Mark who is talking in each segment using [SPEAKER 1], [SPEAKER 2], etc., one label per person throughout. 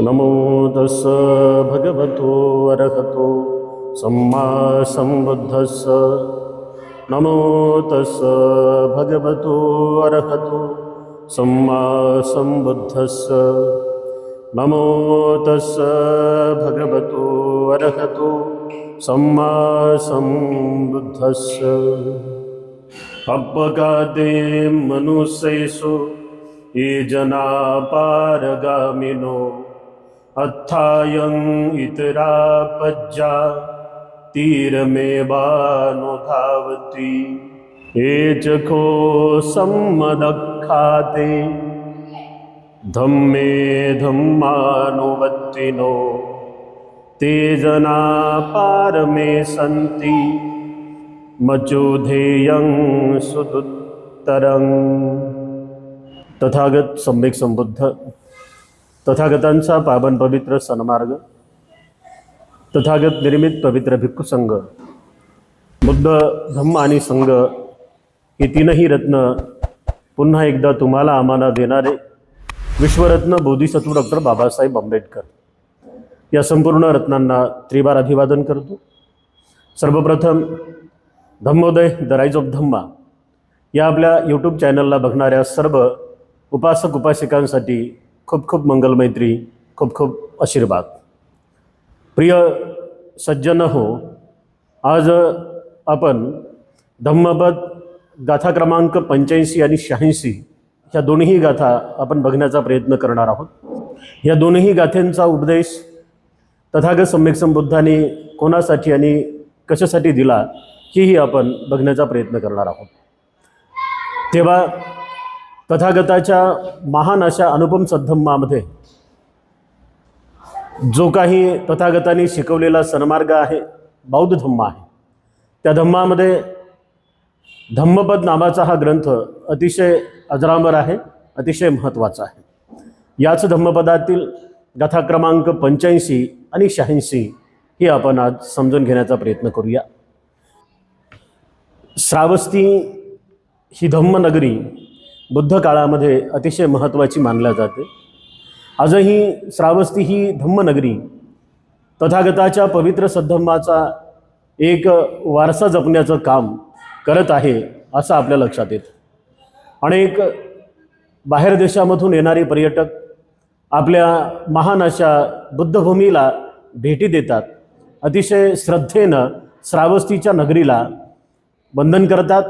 [SPEAKER 1] नमो तस्स भगवतो अर्हतो सम्मा सम्बुद्धस्स। नमो तस्स भगवतो अर्हतो सम्मा सम्बुद्धस्स। नमो तस्स भगवतो अर्हतो सम्मा सम्बुद्धस्स। अपगादे मनुष्येषु ये जना अथायं अत्थायं इतरा पज्जा तीरमेवानुधावति ये सम्मदखाते धम्मे धम्मानुवत्तिनो ते जना पारमे सन्ति मचोधेयं सुदुत्तरं तथागत सम्यक संबुद्ध तथागतांचा पावन पवित्र सन्मार्ग तथागत निर्मित पवित्र भिक्खू संघ बुद्ध धम्म आणि संघ ही तीनही रत्न पुन्हा एकदा तुम्हाला आम्हाला देणारे विश्वरत्न बोधिसत्व डॉक्टर बाबासाहेब आंबेडकर. या संपूर्ण रत्नांना त्रिवार अभिवादन करतो. सर्वप्रथम Dhammoday the rise of Dhamma या आपल्या यूट्यूब चॅनलला बघणाऱ्या सर्व उपासक उपासिकांसाठी खूप खूप मंगलमैत्री खूप खूप आशीर्वाद. प्रिय सज्जन हो आज आपण धम्मपद गाथा क्रमांक पंच्याऐंशी आणि शहाऐंशी ह्या दोन्ही गाथा आपण बघण्याचा प्रयत्न करणार आहोत. या दोन्ही गाथेंचा उपदेश तथागत सम्यक संबुद्धाने कोणासाठी आणि कशासाठी दिला हेही आपण बघण्याचा प्रयत्न करणार आहोत. तेव्हा तथागताच्या महान अशा अनुपम सद्धम्मामध्ये जो काही तथागताने शिकवलेला सन्मार्ग आहे बौद्ध धम्म आहे त्या धम्मामध्ये धम्मपद नावाचा हा ग्रंथ अतिशय अजरामर आहे अतिशय महत्त्वाचा आहे. याच धम्मपदातील गथा क्रमांक पंच्याऐंशी आणि शहाऐंशी ही आपण आज समजून घेण्याचा प्रयत्न करूया. श्रावस्ती ही धम्मनगरी बुद्ध काळामध्ये अतिशय महत्त्वाची मानल्या जाते. आजही श्रावस्ती ही धम्मनगरी तथागताच्या पवित्र सद्धम्माचा एक वारसा जपण्याचं काम करत आहे असं आपल्या लक्षात येतं. अनेक बाहेर देशामधून येणारे पर्यटक आपल्या महान अशा बुद्धभूमीला भेटी देतात. अतिशय श्रद्धेनं श्रावस्तीच्या नगरीला बंधन करतात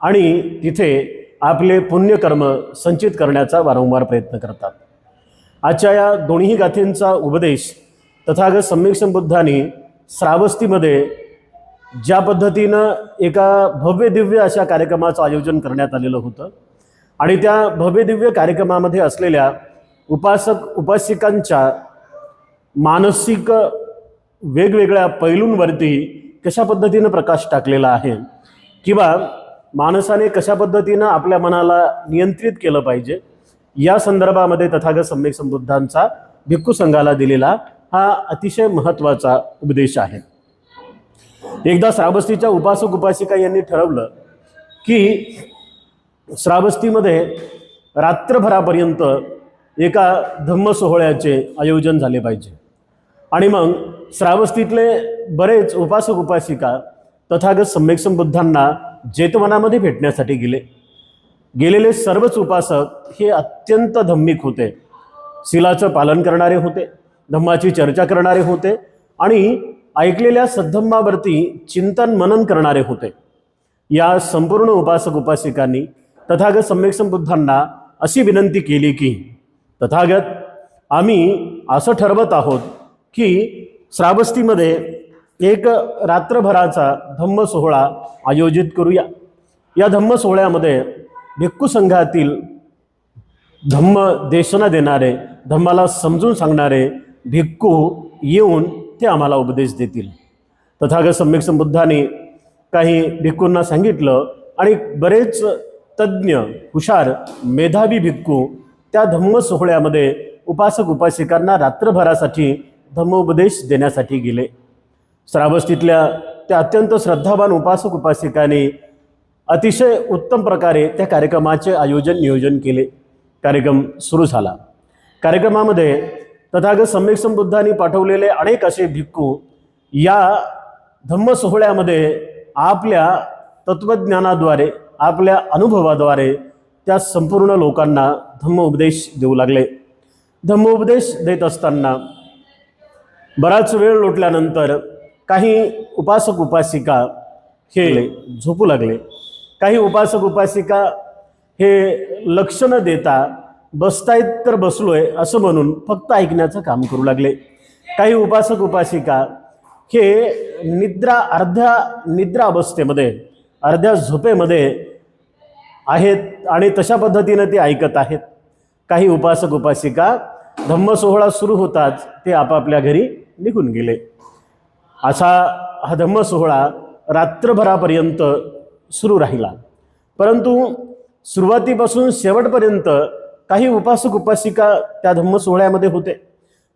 [SPEAKER 1] आणि तिथे आपले पुण्यकर्म संचित करण्याचा वारंवार प्रयत्न करतात. आजच्या या दोन्ही गाथींचा उपदेश तथागत सम्यक संबुद्धांनी श्रावस्तीमध्ये ज्या पद्धतीनं एका भव्य दिव्य अशा कार्यक्रमाचं आयोजन करण्यात आलेलं होतं आणि त्या भव्य दिव्य कार्यक्रमामध्ये असलेल्या उपासक उपासिकांच्या मानसिक वेगवेगळ्या पैलूंवरती कशा पद्धतीनं प्रकाश टाकलेला आहे किंवा माणसाने कशा पद्धतीनं आपल्या मनाला नियंत्रित केलं पाहिजे या संदर्भामध्ये तथागत सम्यक संबुद्धांचा भिक्खू संघाला दिलेला हा अतिशय महत्त्वाचा उपदेश आहे. एकदा श्रावस्तीच्या उपासक उपासिका यांनी ठरवलं की श्रावस्तीमध्ये रात्रभरापर्यंत एका धम्म सोहळ्याचे आयोजन झाले पाहिजे. आणि मग श्रावस्तीतले बरेच उपासक उपासिका तथागत सम्यक संबुद्धांना जेतवनामध्ये भेटण्यासाठी गेले. गेलेले सर्वच उपासक हे अत्यंत धम्मिक होते. शिलाचं पालन करणारे होते धम्माची चर्चा करणारे होते आणि ऐकलेल्या सद्धम्मावरती चिंतन मनन करणारे होते. या संपूर्ण उपासक उपासिकांनी तथागत सम्यक संबुद्धांना अशी विनंती केली की तथागत आम्ही असं ठरवत आहोत की श्रावस्तीमध्ये एक रात्रभराचा धम्म सोहळा आयोजित करूया. या धम्म सोहळ्यामध्ये भिक्खू संघातील धम्म देशना देणारे धम्माला समजून सांगणारे भिक्खू येऊन ते आम्हाला उपदेश देतील. तथागत सम्यक संबुद्धाने काही भिक्खूंना सांगितलं आणि बरेच तज्ज्ञ हुशार मेधावी भिक्खू त्या धम्म सोहळ्यामध्ये उपासक उपासिकांना रात्रभरासाठी धम्मोपदेश देण्यासाठी गेले. श्रावस्तीतल्या त्या अत्यंत श्रद्धावान उपासक उपासिकांनी अतिशय उत्तम प्रकारे त्या कार्यक्रमाचे आयोजन नियोजन केले. कार्यक्रम सुरू झाला. कार्यक्रमामध्ये तथागत सम्यक संबुद्धांनी पाठवलेले अनेक असे भिक्खू या धम्म सोहळ्यामध्ये आपल्या तत्वज्ञानाद्वारे आपल्या अनुभवाद्वारे त्या संपूर्ण लोकांना धम्म उपदेश देऊ लागले. धम्म उपदेश देत असताना बराच वेळ लोटल्यानंतर काही उपासक उपासिका हे झोपू लागले. काही उपासक उपासिका हे लक्ष न देता बसतायत तर बसलोय असं म्हणून फक्त ऐकण्याचं काम करू लागले. काही उपासक उपासिका हे निद्रा अर्ध्या निद्रा अवस्थेमध्ये अर्ध्या झोपेमध्ये आहेत आणि तशा पद्धतीनं ते ऐकत आहेत. काही उपासक उपासिका धम्म सोहळा सुरू होताच ते आपापल्या घरी निघून गेले. असा हा धम्म सोहळा रात्रभरापर्यंत सुरू राहिला. परंतु सुरुवातीपासून शेवटपर्यंत काही उपासक उपासिका त्या धम्म सोहळ्यामध्ये होते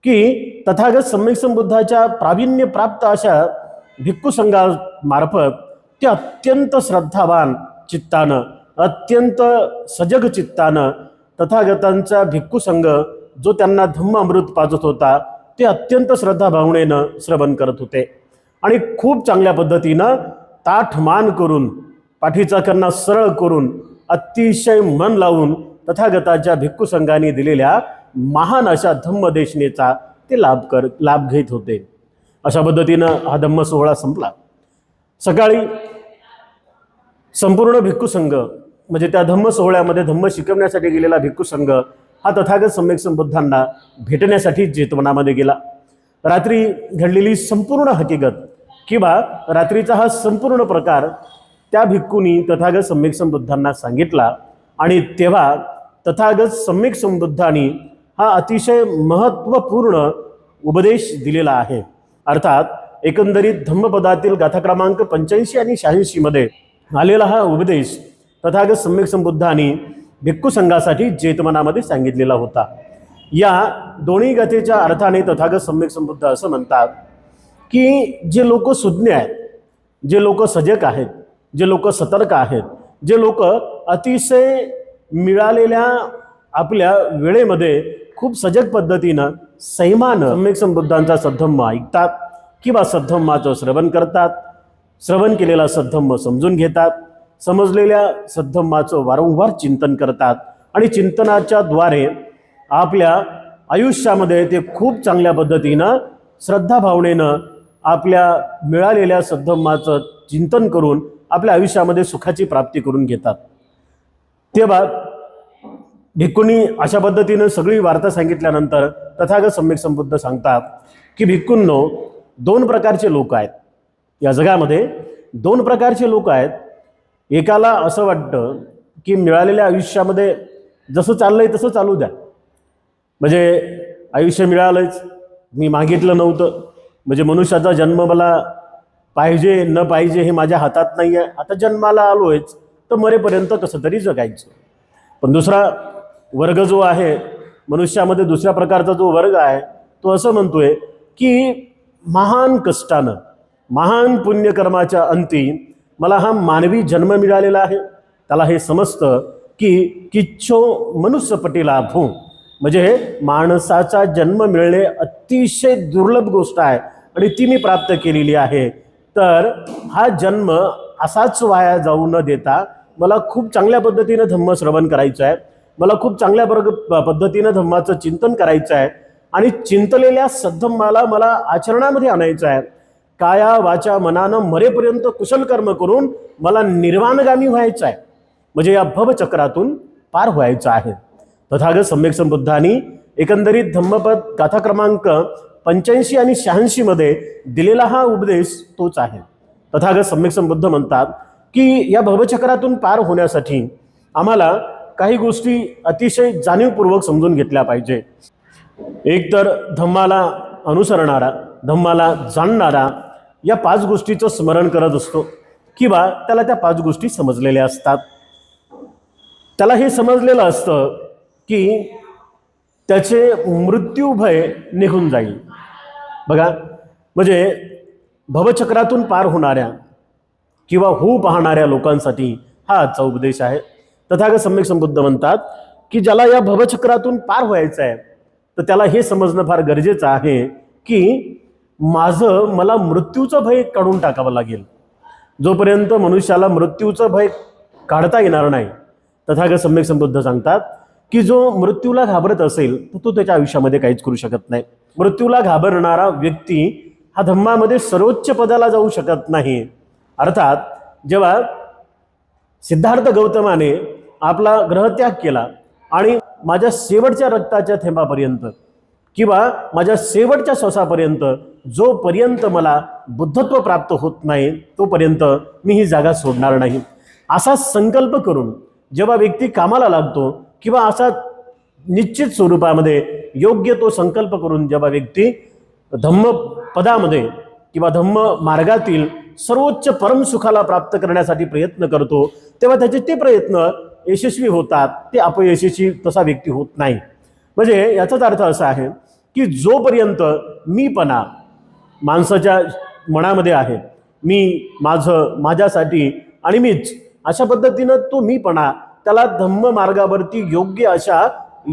[SPEAKER 1] की तथागत सम्यक संबुद्धाच्या प्रावीण्य प्राप्त अशा भिक्खू संघामार्फत ते अत्यंत श्रद्धावान चित्तानं अत्यंत सजग चित्तानं तथागतांचा भिक्खू संघ जो त्यांना धम्म अमृत पाजत होता ते अत्यंत श्रद्धा भावनेनं श्रवण करत होते. आणि खूप चांगल्या पद्धतीनं ताठ मान करून पाठीचा कन्ना सरळ करून अतिशय मन लावून तथागताच्या भिक्खू संघाने दिलेल्या महान अशा धम्मदेशनेचा ते लाभ कर लाभ घेत होते. अशा पद्धतीनं हा धम्म सोहळा संपला. सकाळी संपूर्ण भिक्खू संघ म्हणजे त्या धम्म सोहळ्यामध्ये धम्म शिकवण्यासाठी गेलेला भिक्खू संघ हा तथागत सम्यक संबुद्धांना भेटण्यासाठी जेतवनामध्ये गेला. रात्री घडलेली संपूर्ण हकीकत किंवा रात्रीचा हा संपूर्ण प्रकार त्या भिक्कूनी तथागत सम्यक संबुद्धांना सांगितला आणि तेव्हा तथागत सम्यक संबुद्धांनी हा अतिशय महत्त्वपूर्ण उपदेश दिलेला आहे. अर्थात एकंदरीत धम्मपदातील गाथा क्रमांक पंच्याऐंशी आणि शहाऐंशीमध्ये आलेला हा उपदेश तथागत सम्यक संबुद्धांनी भिक्खू संघासाठी जेतमनामध्ये सांगितलेला होता. या दोन्ही गतीच्या अर्थाने तथागत सम्यक संबुद्ध असं म्हणतात की जे लोक सुज्ञ आहेत जे लोक सजग आहेत जे लोक सतर्क आहेत जे लोक अतिशय मिळालेल्या आपल्या वेळेमध्ये खूप सजग पद्धतीनं सैमानं सम्यक संबुद्धांचा सद्धम्म ऐकतात किंवा सद्धम्माचं श्रवण करतात श्रवण केलेला सद्धम्म समजून घेतात. समजलेल्या सद्धम्माचं वारंवार चिंतन करतात. आणि चिंतनाच्या द्वारे आपल्या आयुष्यामध्ये ते खूप चांगल्या पद्धतीनं श्रद्धाभावनेनं आपल्या मिळालेल्या सद्धम्माचं चिंतन करून आपल्या आयुष्यामध्ये सुखाची प्राप्ती करून घेतात. तेव्हा भिक्खूंनी अशा पद्धतीनं सगळी वार्ता सांगितल्यानंतर तथागत सम्यक संबुद्ध सांगतात की भिक्खूंनो दोन प्रकारचे लोक आहेत. या जगामध्ये दोन प्रकारचे लोक आहेत. एकाला असं वाटतं की मिळालेल्या आयुष्यामध्ये जसं चाललं आहे तसं चालू द्या. म्हणजे आयुष्य मिळालंच मी मागितलं नव्हतं. म्हणजे मनुष्याचा जन्म मला पाहिजे न पाहिजे हे माझ्या हातात नाही आहे आता जन्माला आलोयच तर मरेपर्यंत कसं तरी जगायचं. पण दुसरा वर्ग जो आहे मनुष्यामध्ये दुसऱ्या प्रकारचा जो वर्ग आहे तो असं म्हणतोय की महान कष्टानं महान पुण्यकर्माच्या अंती मला हा मानवी जन्म मिळालेला आहे. त्याला हे समजतं की किच्छो मनुष्यपटी लाभो म्हणजे माणसाचा जन्म मिळणे अतिशय दुर्लभ गोष्ट आहे आणि ती मी प्राप्त केलेली आहे. तर हा जन्म असाच वाया जाऊ न देता मला खूप चांगल्या पद्धतीनं धम्म श्रवण करायचं आहे. मला खूप चांगल्या वर्ग पद्धतीनं धम्माचं चिंतन करायचं आहे. आणि चिंतलेल्या सद्धम्माला मला आचरणामध्ये आणायचं आहे. काया वाचा मनानं मरेपर्यंत कुशल कर्म करून मला निर्वाणगामी व्हायचं आहे. म्हणजे या भवचक्रातून पार व्हायचं आहे. तथागत सम्यक संबुद्धांनी एकंदरीत धम्मपद गाथा क्रमांक पंच्याऐंशी आणि शहाऐंशीमध्ये दिलेला हा उपदेश तोच आहे. तथागत सम्यक संबुद्ध म्हणतात की या भवचक्रातून पार होण्यासाठी आम्हाला काही गोष्टी अतिशय जाणीवपूर्वक समजून घेतल्या पाहिजे. एकतर धम्माला अनुसरणारा धम्माला जाणणारा या पाच गोष्टीचं स्मरण करत असतो. किंवा त्याला त्या पाच गोष्टी समजलेल्या असतात. त्याला हे समजलेलं असतं की त्याचे मृत्यूभय निघून जाईल. बघा म्हणजे भवचक्रातून पार होणाऱ्या किंवा होऊ पाहणाऱ्या लोकांसाठी हा आजचा उपदेश आहे. तथागत सम्यक संबुद्ध म्हणतात की ज्याला या भवचक्रातून पार व्हायचं आहे तर त्याला हे समजणं फार गरजेचं आहे की माझं मला मृत्यूचं भय काढून टाकावं लागेल. जोपर्यंत मनुष्याला मृत्यूचं भय काढता येणार नाही तथागत सम्यक समृद्ध सांगतात की जो मृत्यूला घाबरत असेल तर तो त्याच्या आयुष्यामध्ये काहीच करू शकत नाही. मृत्यूला घाबरणारा व्यक्ती हा धम्मामध्ये सर्वोच्च पदाला जाऊ शकत नाही. अर्थात जेव्हा सिद्धार्थ गौतमाने आपला ग्रहत्याग केला आणि माझ्या शेवटच्या रक्ताच्या थेंबापर्यंत किंवा माझ्या शेवटच्या श्वासापर्यंत जोपर्यंत मला बुद्धत्व प्राप्त होत नाही तोपर्यंत मी ही जागा सोडणार नाही. असा संकल्प करून जेव्हा व्यक्ती कामाला लागतो किंवा असा निश्चित स्वरूपामध्ये योग्य तो संकल्प करून जेव्हा व्यक्ती धम्म पदामध्ये किंवा धम्म मार्गातील सर्वोच्च परमसुखाला प्राप्त करण्यासाठी प्रयत्न करतो तेव्हा त्याचे ते प्रयत्न यशस्वी होतात ते अपयशस्वी तसा व्यक्ती होत नाही. म्हणजे याचाच अर्थ असा आहे की जोपर्यंत मीपणा माणसाच्या मनामध्ये आहे मी माझं माझ्यासाठी आणि मीच अशा पद्धतीनं तो मीपणा त्याला धम्म मार्गावरती योग्य अशा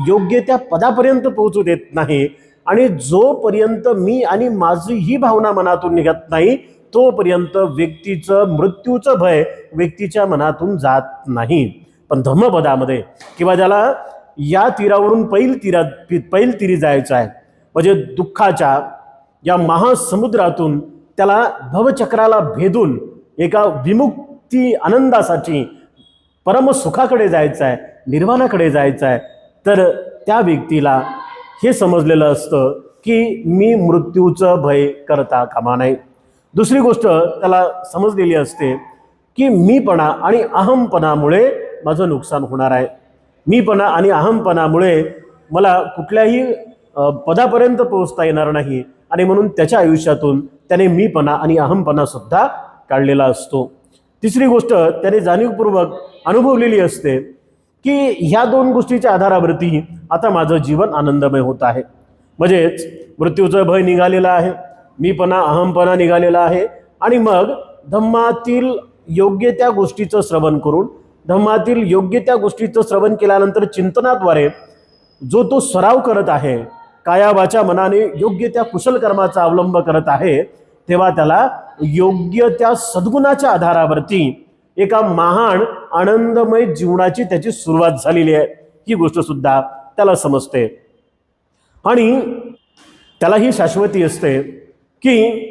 [SPEAKER 1] योग्य त्या पदापर्यंत पोहोचू देत नाही. आणि जोपर्यंत मी आणि माझी ही भावना मनातून निघत नाही तोपर्यंत व्यक्तीचं मृत्यूचं भय व्यक्तीच्या मनातून जात नाही. पण धम्मपदामध्ये किंवा ज्याला या तीरावरून पैल तीरात पैल तीरी जायचं आहे म्हणजे दुःखाच्या या महासमुद्रातून त्याला भवचक्राला भेदून एका विमुक्ती आनंदासाठी परमसुखाकडे जायचं आहे निर्वाणाकडे जायचं आहे तर त्या व्यक्तीला हे समजलेलं असतं की मी मृत्यूचं भय करता कामा नाही दुसरी गोष्ट त्याला समजलेली असते की मीपणा आणि अहमपणामुळे माझं नुकसान होणार आहे. मीपणा आणि अहमपणामुळे मला कुठल्याही पदापर्यंत पोहोचता येणार नाही. आणि म्हणून त्याच्या आयुष्यातून त्याने मीपणा आणि अहमपणा सुद्धा काढलेला असतो. तिसरी गोष्ट त्याने जाणीवपूर्वक अनुभवलेली असते की ह्या दोन गोष्टीच्या आधारावरती आता माझं जीवन आनंदमय होत आहे. म्हणजेच मृत्यूचं भय निघालेलं आहे मीपणा अहमपणा निघालेला आहे आणि मग धम्मातील योग्य त्या गोष्टीचं श्रवण करून धम्मातील योग्य त्या गोष्टीचं श्रवण केल्यानंतर चिंतनाद्वारे जो तो सराव करत आहे कायाबाच्या मनाने योग्य त्या कुशल कर्माचा अवलंब करत आहे तेव्हा त्याला योग्य त्या सद्गुणाच्या आधारावरती एका महान आनंदमय जीवनाची त्याची सुरुवात झालेली आहे. ही गोष्ट सुद्धा त्याला समजते. आणि त्याला ही शाश्वती असते की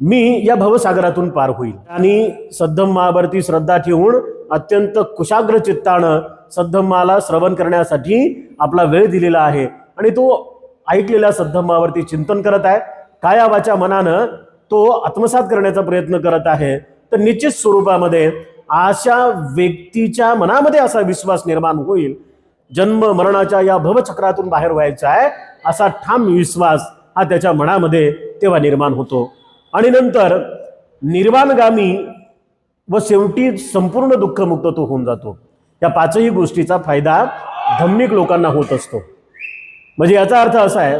[SPEAKER 1] मी या भवसागरातून पार होईल. आणि सद्धम्मावरती श्रद्धा ठेवून अत्यंत कुशाग्र चित्तानं सद्धम्माला श्रवण करण्यासाठी आपला वेळ दिलेला आहे. आणि तो ऐकलेल्या सद्धम्मावरती चिंतन करत आहे. काया वाच्या मनानं तो आत्मसात करण्याचा प्रयत्न करत आहे. तर निश्चित स्वरूपामध्ये अशा व्यक्तीच्या मनामध्ये असा विश्वास निर्माण होईल. जन्म मरणाच्या या भवचक्रातून बाहेर व्हायचा आहे असा ठाम विश्वास हा त्याच्या मनामध्ये तेव्हा निर्माण होतो. आणि नंतर निर्वाणगामी व शेवटी संपूर्ण दुःखमुक्त तो होऊन जातो. या पाचही गोष्टीचा फायदा धम्मिक लोकांना होत असतो. म्हणजे याचा अर्थ असा आहे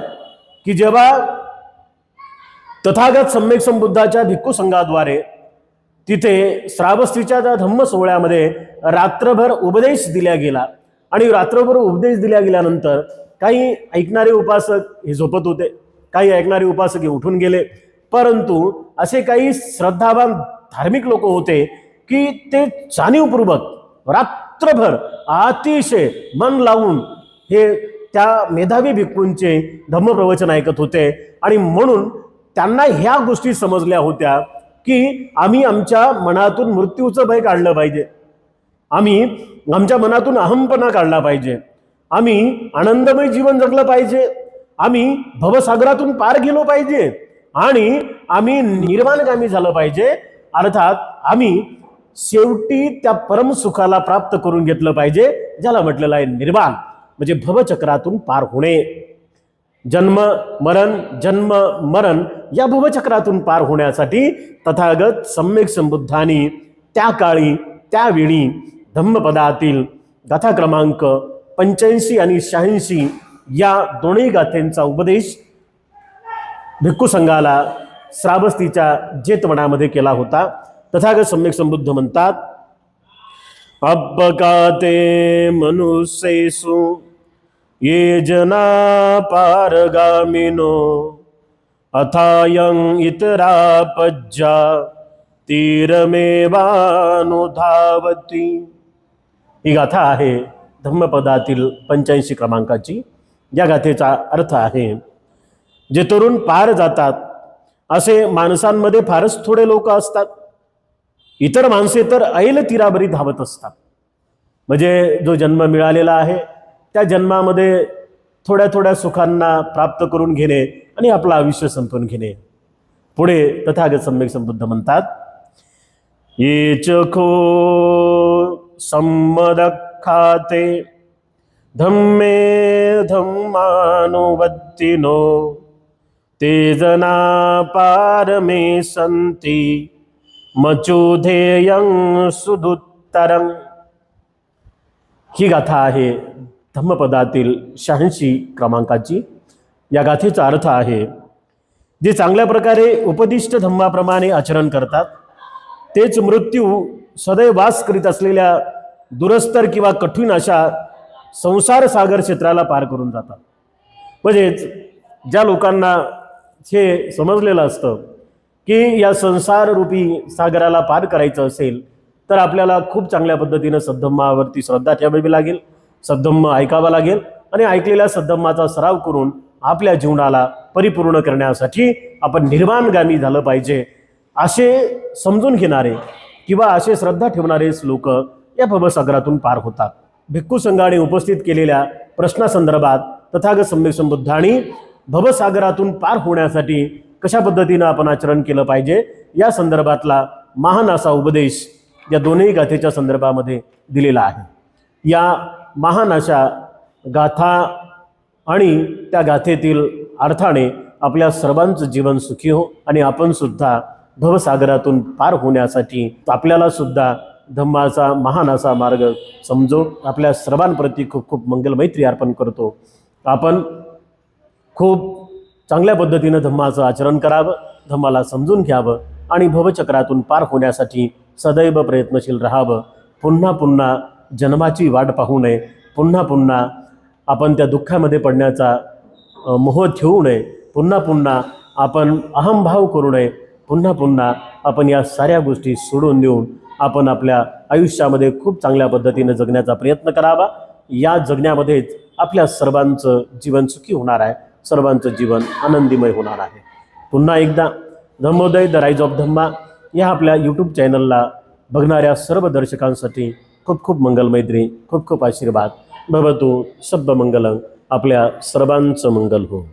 [SPEAKER 1] की जेव्हा तथागत सम्यक संबुद्धाच्या भिक्खू संघाद्वारे तिथे श्रावस्तीच्या त्या धम्म सोहळ्यामध्ये रात्रभर उपदेश दिला गेला आणि रात्रभर उपदेश दिल्या गेल्यानंतर काही ऐकणारे उपासक हे झोपत होते काही ऐकणारे उपासक हे उठून गेले. परंतु असे काही श्रद्धावान धार्मिक लोक होते की ते जाणीवपूर्वक रात्रभर अतिशय मन लावून हे त्या मेधावी भिक्खूंचे धम्मप्रवचन ऐकत होते. आणि म्हणून त्यांना ह्या गोष्टी समजल्या होत्या की आम्ही आमच्या मनातून मृत्यूचं भय काढलं पाहिजे. आम्ही आमच्या मनातून अहमपणा काढला पाहिजे. आम्ही आनंदमय जीवन जगलं पाहिजे. आम्ही भवसागरातून पार गेलो पाहिजे. आणि आम्ही निर्माणगामी झालं पाहिजे. अर्थात आम्ही शेवटी त्या परमसुखाला प्राप्त करून घेतलं पाहिजे ज्याला म्हटलेलं आहे निर्वाण. म्हणजे भवचक्रातून पार होणे. जन्म मरण जन्म मरण या भवचक्रातून पार होण्यासाठी तथागत सम्यक संबुद्धानी त्या काळी त्यावेळी धम्मपदातील गाथा क्रमांक पंच्याऐंशी आणि शहाऐंशी या दोन्ही गाथेंचा उपदेश भिक्खू संघाला श्रावस्तीच्या जेतवणामध्ये केला होता. तथागत सम्यक संबुद्ध म्हणतात अब्बकाते मनुष्येषु ये जना पारगामिनो अथायं इतरापज्जा तीरमेवानुधावती। ही गाथा आहे धम्मपदातील पंच्याऐंशी क्रमांकाची. या गाथेचा अर्थ आहे जे तरुण पार जातात असे माणसांमध्ये फारच थोडे लोक असतात. इतर माणसे तर ऐल तीराबरी धावत असतात. म्हणजे जो जन्म मिळालेला आहे त्या जन्मामध्ये थोड्या थोड्या सुखांना प्राप्त करून घेणे आणि आपलं आयुष्य संपवून घेणे. पुढे तथागत सम्यक संबुद्ध म्हणतात ये चखो संमदखाते धम्मे धम्मानुवत्तिनो ते जना पारमे संती मचोधेयं सुदुत्तरं. ही गाथा आहे धम्मपदातील शहाऐंशी क्रमांकाची. या गाथेचा अर्थ आहे जे चांगल्या प्रकारे उपदिष्ट धम्माप्रमाणे आचरण करतात तेच मृत्यू सदैव वास करीत असलेल्या दुरस्तर किंवा कठीण अशा संसार सागर क्षेत्राला पार करून जातात. म्हणजेच ज्या लोकांना हे समजलेलं असतं की या संसाररूपी सागराला पार करायचं असेल तर आपल्याला खूप चांगल्या पद्धतीनं सद्धम्मावरती श्रद्धा ठेवावी लागेल. सद्धम्म ऐकावा लागेल आणि ऐकलेल्या सद्धम्माचा सराव करून आपल्या जीवनाला परिपूर्ण करण्यासाठी आपण निर्माणगामी झालं पाहिजे. असे समजून घेणारे किंवा असे श्रद्धा ठेवणारे लोक या भवसागरातून पार होतात. भिक्खू संघाने उपस्थित केलेल्या प्रश्नासंदर्भात तथागत सम्यक संबुद्धांनी भवसागरातून पार होण्यासाठी कशा पद्धतीनं आपण आचरण केलं पाहिजे? या संदर्भातला महान असा उपदेश या दोन्ही गाथेच्या संदर्भामध्ये दिलेला आहे. या महान अशा गाथा आणि त्या गाथेतील अर्थाने आपल्या सर्वांचं जीवन सुखी हो आणि आपण सुद्धा भवसागरातून पार होण्यासाठी आपल्याला सुद्धा धम्माचा महान असा मार्ग समजो. आपल्या सर्वांप्रती खूप खूप मंगलमैत्री अर्पण करतो. आपण खूप चांगल्या पद्धतीनं धम्माचं आचरण करावं धम्माला समजून घ्यावं आणि भवचक्रातून पार होण्यासाठी सदैव प्रयत्नशील राहावं. पुन्हा पुन्हा जन्माची वाट पाहू नये. पुन्हा पुन्हा आपण त्या दुःखामध्ये पडण्याचा मोह ठेवू नये. पुन्हा पुन्हा आपण अहमभाव करू नये. पुन्हा पुन्हा आपण या साऱ्या गोष्टी सोडून देऊन आपण आपल्या आयुष्यामध्ये खूप चांगल्या पद्धतीनं जगण्याचा प्रयत्न करावा. या जगण्यामध्येच आपल्या सर्वांचं जीवन सुखी होणार आहे. सर्वांचं जीवन आनंदीमय होणार आहे. पुन्हा एकदा Dhammoday the rise of Dhamma या आपल्या यूट्यूब चॅनलला बघणाऱ्या सर्व दर्शकांसाठी खूप खूप मंगलमैत्री खूप खूप आशीर्वाद. भवतु सब्ब मंगलं आपल्या सर्वांचं मंगल हो.